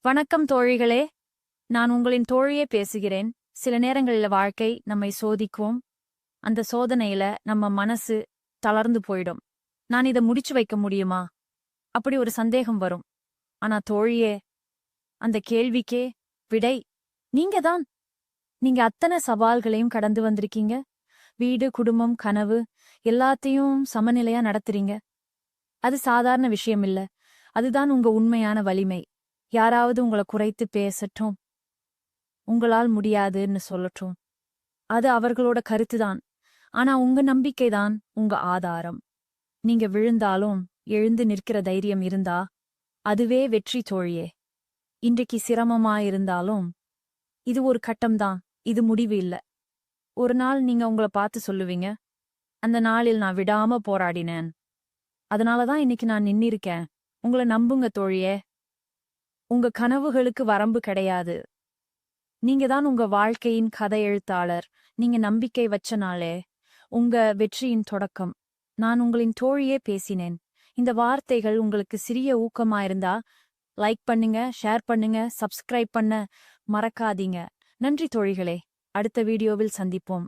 வணக்கம் தோழிகளே. நான் உங்களின் தோழியே பேசுகிறேன். சில நேரங்களில் வாழ்க்கை நம்மை சோதிக்கும். அந்த சோதனையில நம்ம மனசு தளர்ந்து போயிடும். நான் இதை முடிச்சு வைக்க முடியுமா? அப்படி ஒரு சந்தேகம் வரும். ஆனா தோழியே அந்த கேள்விக்கே விடை. நீங்க தான். நீங்க அத்தனை சவால்களையும் கடந்து வந்திருக்கீங்க. வீடு குடும்பம் கனவு எல்லாத்தையும் சமநிலையா நடத்துறீங்க. அது சாதாரண விஷயம் இல்ல அதுதான் உங்க உண்மையான வலிமை. யாராவது உங்களை குறைத்து பேசட்டும். உங்களால் முடியாதுன்னு சொல்லட்டும். அது அவர்களோட கருத்துதான். ஆனா உங்க நம்பிக்கைதான் உங்க ஆதாரம். நீங்க விழுந்தாலும் எழுந்து நிற்கிற தைரியம் இருந்தா அதுவே வெற்றி தோழியே. இன்றைக்கு சிரமமா இருந்தாலும் இது ஒரு கட்டம்தான் இது முடிவு இல்ல. ஒரு நாள் நீங்க உங்களை பார்த்து சொல்லுவீங்க அந்த நாளில் நான் விடாம போராடினேன். அதனாலதான் இன்னைக்கு நான் நின்னிருக்கேன். உங்களை நம்புங்க தோழியே உங்க கனவுகளுக்கு வரம்பு கிடையாது. நீங்க தான் உங்க வாழ்க்கையின் கதை எழுத்தாளர். நீங்க நம்பிக்கை வச்சனாலே உங்க வெற்றியின் தொடக்கம். நான் உங்களின் தோழியே பேசினேன். இந்த வார்த்தைகள் உங்களுக்கு சிறிய ஊக்கமா இருந்தா லைக் பண்ணுங்க ஷேர் பண்ணுங்க சப்ஸ்கிரைப் பண்ண மறக்காதீங்க. நன்றி தோழிகளே. அடுத்த வீடியோவில் சந்திப்போம்.